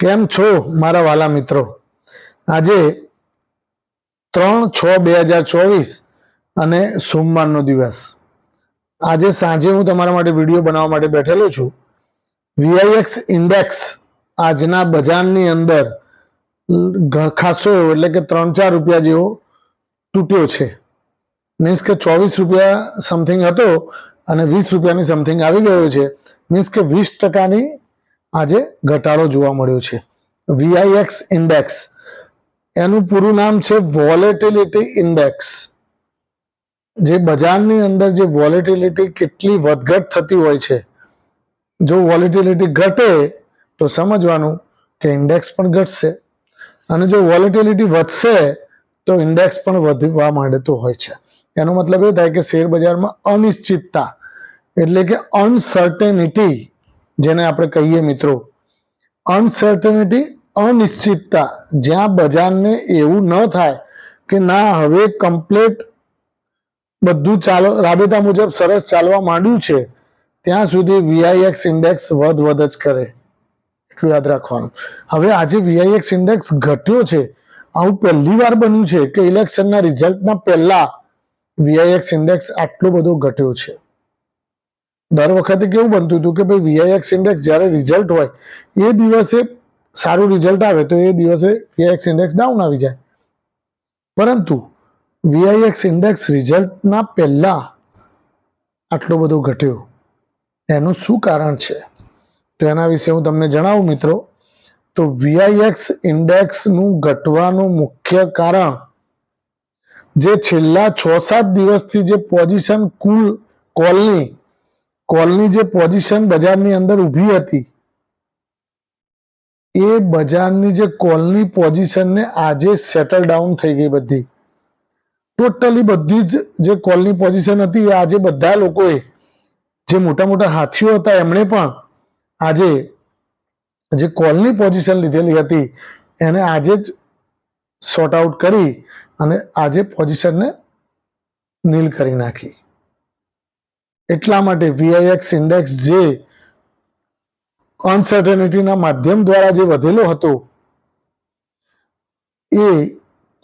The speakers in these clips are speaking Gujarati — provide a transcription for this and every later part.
કેમ છો મારા વાલા મિત્રો? આજે ત્રણ છ બે હજાર ચોવીસ અને સોમવારનો દિવસ. આજે સાંજે હું તમારા માટે વીડિયો બનાવવા માટે બેઠેલો છું. વીઆઈએક્સ ઇન્ડેક્સ આજના બજારની અંદર ખાસો એટલે કે ત્રણ ચાર રૂપિયા જેવો તૂટ્યો છે. મીન્સ કે ચોવીસ રૂપિયા સમથિંગ હતો અને વીસ રૂપિયાની સમથિંગ આવી ગયો છે. મીન્સ કે વીસ ટકાની આજે ઘટાડો જોવા મળ્યો છે. વીઆઈએક્સ ઇન્ડેક્સ એનું પૂરું નામ છે વોલેટિલિટી ઇન્ડેક્સ જે બજારની અંદર જે વોલેટિલિટી કેટલી વધઘટ થતી હોય છે. જો વોલેટિલિટી ઘટે તો સમજવાનું કે ઇન્ડેક્સ પણ ઘટશે. અને જો વોલેટિલિટી વધશે તો ઇન્ડેક્સ પણ વધવા માંડતો હોય છે. એનો મતલબ એ થાય કે શેર બજારમાં અનિશ્ચિતતા. એટલે કે અનસર્ટેનિટી જેને આપણે કહીએ મિત્રો અનસર્ટનિટી અનિશ્ચિતતા. જ્યાં બજારને એવું ન થાય કે ના, હવે કમ્પ્લેટ બધું ચાલો, રાબેતા મુજબ સરસ ચાલવા માંડ્યું છે, ત્યાં સુધી વીઆઈએક્સ ઇન્ડેક્સ વધ વધ જ કરે. એટલું યાદ રાખવાનું. હવે આજે વીઆઈએક્સ ઇન્ડેક્સ ઘટ્યો છે. આવું પહેલી વાર બન્યું છે કે ઇલેક્શનના રિઝલ્ટના પહેલા વીઆઈએક્સ ઇન્ડેક્સ આટલો બધો ઘટ્યો છે. દર વખતે કેવું બનતું હતું કે ભાઈ વીઆઈએક્સ ઇન્ડેક્સ જ્યારે રિઝલ્ટ હોય, એ દિવસે સારું રિઝલ્ટ આવે તો એ દિવસે વીઆઈએક્સ ઇન્ડેક્સ ડાઉન આવી જાય. પરંતુ વીઆઈએક્સ ઇન્ડેક્સ રિઝલ્ટના પહેલા આટલો બધો ઘટ્યો. એનું શું કારણ છે? તો એના વિશે હું તમને જણાવું મિત્રો. તો વીઆઈએક્સ ઇન્ડેક્સનું ઘટવાનું મુખ્ય કારણ જે છેલ્લા છ સાત દિવસથી જે પોઝિશન કુલ કોલની કોલની જે પોઝિશન બજારની અંદર ઊભી હતી, એ બજારની જે કોલની પોઝિશનને આજે સેટલ ડાઉન થઈ ગઈ બધી. ટોટલી બધી જ જે કોલની પોઝિશન હતી, એ આજે બધા લોકોએ, જે મોટા મોટા હાથીઓ હતા, એમણે પણ આજે જે કોલની પોઝિશન લીધેલી હતી, એને આજે જ સોર્ટ આઉટ કરી અને આજે પોઝિશનને નીલ કરી નાખી. એટલા માટે વીઆઈએક્સ ઇન્ડેક્સ જે અનસર્ટેનિટીના માધ્યમ દ્વારા જે વધેલો હતો, એ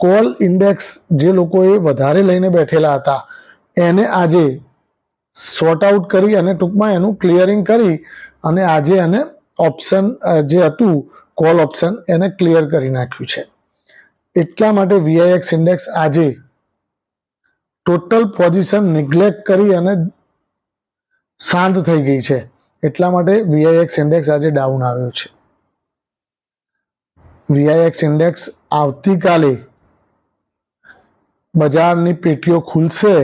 કોલ ઇન્ડેક્સ જે લોકોએ વધારે લઈને બેઠેલા હતા, એને આજે સોર્ટ આઉટ કરી અને ટૂંકમાં એનું ક્લિયરિંગ કરી અને આજે એને ઓપ્શન જે હતું કોલ ઓપ્શન એને ક્લિયર કરી નાખ્યું છે. એટલા માટે વીઆઈએક્સ ઇન્ડેક્સ આજે ટોટલ પોઝિશન નિગ્લેક્ટ કરી અને શાંત થઈ ગઈ છે. એટલા માટે વીઆઈએક્સ ઇન્ડેક્સ આજે ડાઉન આવ્યો છે. વીઆઈએક્સ ઇન્ડેક્સ આવતીકાલે બજારની પેટીઓ ખુલશે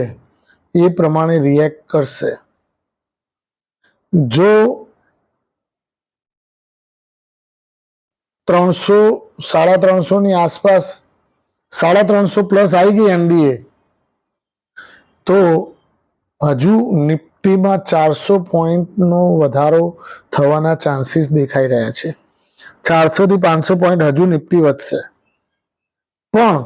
એ પ્રમાણે રિએક્ટ કરશે. જો ત્રણસો, સાડા ત્રણસો ની આસપાસ, સાડા ત્રણસો પ્લસ આવી ગઈ એનડીએ, તો હજુ નિફ્ટીમાં ચારસો પોઈન્ટનો વધારો થવાના ચાન્સીસ દેખાઈ રહ્યા છે. ચારસો થી પાંચસો પોઈન્ટ હજુ નિફ્ટી વધશે. પણ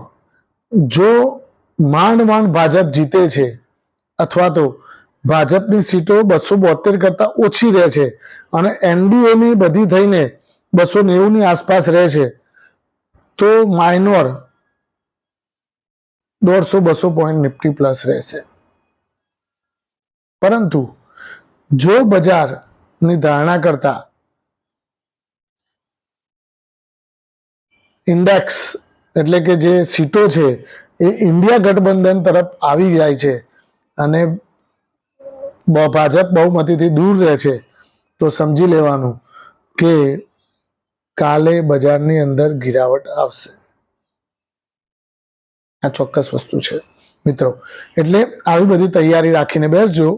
જો માંડ માંડ ભાજપ જીતે છે, અથવા તો ભાજપની સીટો બસો બોતેર કરતા ઓછી રહે છે અને એનડીએની બધી થઈને બસો નેવુંની આસપાસ રહે છે, તો માઇનોર દોઢસો બસો પોઈન્ટ નિફ્ટી પ્લસ રહેશે. પરંતુ જો બજારની ધારણા કરતા ઇન્ડેક્સ એટલે કે જે સીટો છે એ ઇન્ડિયા ગઠબંધન તરફ આવી જાય છે અને ભાજપ બહુમતીથી દૂર રહે છે, તો સમજી લેવાનું કે કાલે બજારની અંદર ગિરાવટ આવશે. આ ચોક્કસ વસ્તુ છે, મિત્રો. એટલે આવી બધી તૈયારી રાખીને બેસજો.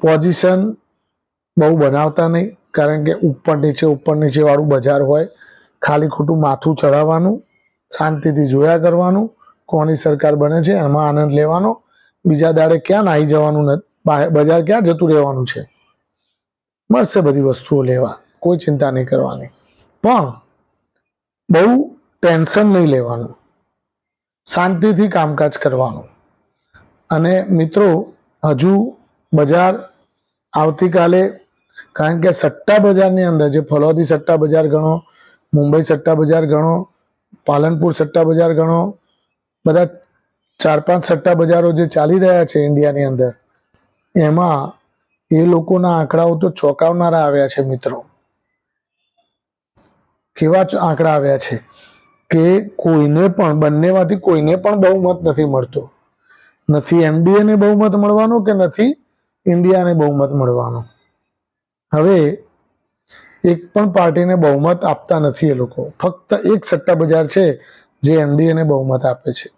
પોઝિશન બહુ બનાવતા નહીં, કારણ કે ઉપર નીચે, ઉપર નીચેવાળું બજાર હોય, ખાલી ખોટું માથું ચડાવવાનું શાંતિથી જોયા કરવાનું, કોની સરકાર બને છે, એમાં આનંદ લેવાનો, બીજા દાડે ક્યાં નાહી જવાનું બજાર ક્યાં જતું રહેવાનું છે? મળશે બધી વસ્તુઓ લેવા, કોઈ ચિંતા નહીં કરવાની. પણ બહુ ટેન્શન નહીં લેવાનું. શાંતિથી કામકાજ કરવાનું. અને મિત્રો, હજુ બજાર આવતીકાલે, કારણ કે સટ્ટા બજારની અંદર જે ફલોદી સટ્ટા બજાર ગણો, મુંબઈ સટ્ટા બજાર ગણો, પાલનપુર સટ્ટા બજાર ગણો, બધા ચાર પાંચ સટ્ટા બજારો જે ચાલી રહ્યા છે ઇન્ડિયાની અંદર, એમાં એ લોકોના આંકડાઓ તો ચોંકાવનારા આવ્યા છે મિત્રો. કેવા આંકડા આવ્યા છે કે કોઈને પણ, બંનેમાંથી કોઈને પણ બહુમત નથી મળતો. નથી એનડીએ ને બહુમત મળવાનો કે નથી? ઇન્ડિયાને બહુમત મળવાનો. હવે એક પણ પાર્ટીને બહુમત આપતા નથી એ લોકો. ફક્ત એક સટ્ટા બજાર છે જે એનડીએને બહુમત આપે છે.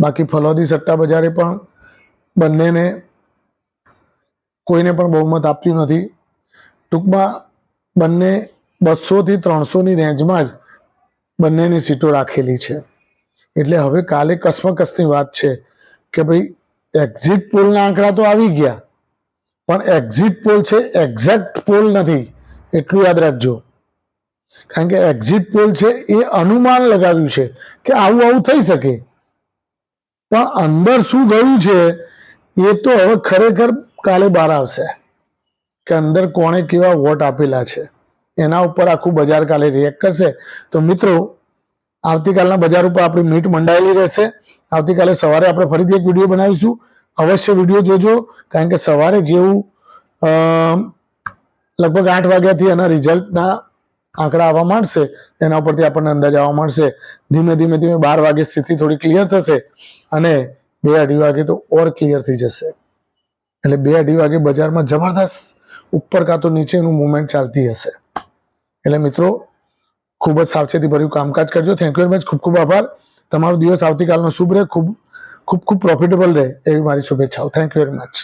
બાકી ફલોદી સટ્ટા બજારે પણ બંનેને કોઈને પણ બહુમત આપ્યું નથી. ટૂંકમાં બંને બસોથી ત્રણસોની રેન્જમાં જ બંનેની સીટો રાખેલી છે. એટલે હવે કાલે કસમકસની વાત છે કે ભાઈ એક્ઝિટ પોલના આંકડા તો આવી ગયા. પણ એક્ઝિટ પોલ છે એક્ઝેક્ટ પોલ નથી. એટલું યાદ રાખજો. કારણ કે એક્ઝિટ પોલ છે, એ અનુમાન લગાવ્યું છે કે આવું આવું થઈ શકે. પણ અંદર શું ગયું છે, એ તો હવે ખરેખર કાલે બહાર આવશે. કે અંદર કોણે કેવા વોટ આપેલા છે. એના ઉપર આખું બજાર કાલે રિએક્ટ કરશે. તો મિત્રો, આવતીકાલના બજાર ઉપર આપણી મીટ મંડાયેલી રહેશે. આવતીકાલે સવારે આપણે ફરીથી એક વીડિયો બનાવીશું. અવશ્ય વીડિયો જોજો, કારણ કે સવારે જેવું લગભગ આઠ વાગ્યાથી એના રિઝલ્ટના આંકડા આવવા માંડશે, એના ઉપરથી આપણને અંદાજ આવવા માંડશે. ધીમે ધીમે ધીમે બાર વાગે સ્થિતિ થોડી ક્લિયર થશે અને બે અઢી વાગે તો ઓર ક્લિયર થઈ જશે. એટલે બે અઢી વાગે બજારમાં જબરદસ્ત ઉપર કાં તો નીચેનું મુવમેન્ટ ચાલતી હશે. એટલે મિત્રો, ખૂબ જ સાવચેતી ભર્યું કામકાજ કરજો. થેન્ક યુ વેરી મચ ખૂબ ખૂબ આભાર. તમારો દિવસ આવતીકાલનો શુભ રહે, ખૂબ ખૂબ ખૂબ પ્રોફિટેબલ રહે એવી મારી શુભેચ્છાઓ. Thank you very much